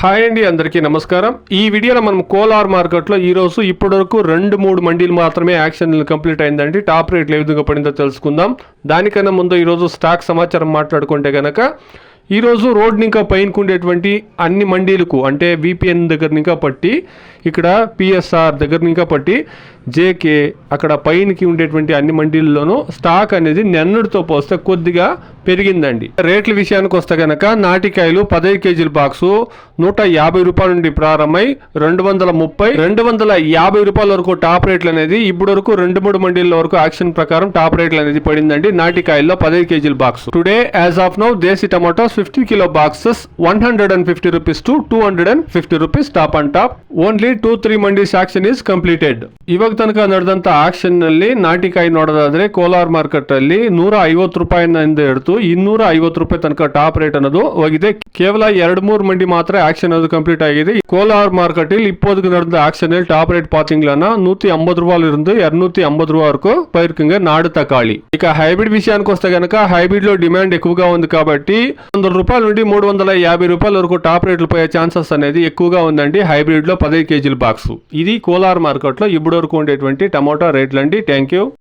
Hi అండి అందరికీ నమస్కారం. ఈ వీడియోలో మనం కోలార్ మార్కెట్లో ఈరోజు ఇప్పటివరకు రెండు మూడు మండీలు మాత్రమే యాక్షన్ కంప్లీట్ అయిందండి. టాప్ రేట్లు ఏ విధంగా పడిందో తెలుసుకుందాం. దానికన్నా ముందు ఈరోజు స్టాక్ సమాచారం మాట్లాడుకుంటే కనుక ఈరోజు రోడ్ని ఇంకా పైనకు ఉండేటువంటి అన్ని మండీలకు అంటే విపిఎన్ దగ్గర ఇంకా పట్టి ఇక్కడ పిఎస్ఆర్ దగ్గర ఇంకా పట్టి జేకే అక్కడ పైనకి ఉండేటువంటి అన్ని మండీల్లోనూ స్టాక్ అనేది నిన్నటితో పోస్తే కొద్దిగా పెరిగిందండి. రేట్ల విషయానికి వస్తే కనుక నాటికాయలు పదహైదు కేజీల బాక్సు నూట యాభై రూపాయల నుండి ప్రారంభమై రెండు వందల ముప్పై రెండు వందల యాభై రూపాయల వరకు టాప్ రేట్లు అనేది ఇప్పుడు వరకు రెండు మూడు మండీల వరకు ఆక్షన్ ప్రకారం టాప్ రేట్లు అనేది పడిందండి నాటికాయల్లో పదహైదు కేజీల box. Today as of now desi tomatoes fifty kilo boxes one hundred and fifty rupees to two hundred and fifty rupees top and top. Only two three mandis auction is completed. ఇవాళ ತನಕ ನಡೆದಂತ ಆಕ್ಷನ್ನಲ್ಲಿ ನಾಟಿ ಕಾಯಿ ನೋಡೋದಾದ್ರೆ Kolar market ಅಲ್ಲಿ ನೂರ ಐವತ್ತು ರೂಪಾಯಿಂದ ಹಿಂದೆ ಹಿಡಿದು ಇನ್ನೂರ ಐವತ್ತು ರೂಪಾಯಿ ತನಕ ಟಾಪ್ ರೇಟ್ ಅನ್ನೋದು ಹೋಗಿದೆ. ಕೇವಲ ಎರಡ್ ಮೂರ್ ಮಂಡಿ ಮಾತ್ರ ಆಕ್ಷನ್ ಅನ್ನೋದು ಕಂಪ್ಲೀಟ್ ಆಗಿದೆ. ಕೋಲಾರ್ ಮಾರ್ಕೆಟ್ ಇಲ್ಲಿ ಇಪ್ಪತ್ತು ನಡೆದ ಆಕ್ಷನ್ ಅಲ್ಲಿ ಟಾಪ್ ರೇಟ್ ಪಾತಿಂಗ್ಲ ನೂತಿ ಅಂಬತ್ ರೂಪಾಯಿ ಇರೋದು ಎರಡ್ನೂತಿ ಅಂಬತ್ ರೂಪಾಯಿ ವರ್ಕು ಪೈರ್ ನಾಡು ತಕಾಳಿ ಈಗ ಹೈಬ್ರಿಡ್ ವಿಷಯ ಗನಕ ಹೈಬ್ರಿಡ್ ಲೋ ಡಿಮ್ಯಾಂಡ್ ಎಕ್ಕುವಾ ಒಂದು ಕಾಬಟ್ಟಿ ಒಂದ್ ರೂಪಾಯಿ ನೋಡಿ ಮೂರ್ ವಂದಲ್ಲ ಯಾಬಿ ರೂಪಾಯಿ ವರ್ಗು ಟಾಪ್ ರೇಟ್ ಪೋಯ ಚಾನ್ಸಸ್ ಅನ್ನೋದು ಎಕ್ಕುವಾ ಒಂದಂಡಿ ಹೈಬ್ರಿಡ್ ಲೋ ಪದೇ ಕೆಜಿ ಬಾಕ್ಸ್ ಇದು ಕೋಲಾರ್ ಮಾರ್ಕೆಟ್ ಲೋ ಇಬ್ಬರು ఉండేటువంటి టమాటా రేట్లు అండి థ్యాంక్ యూ.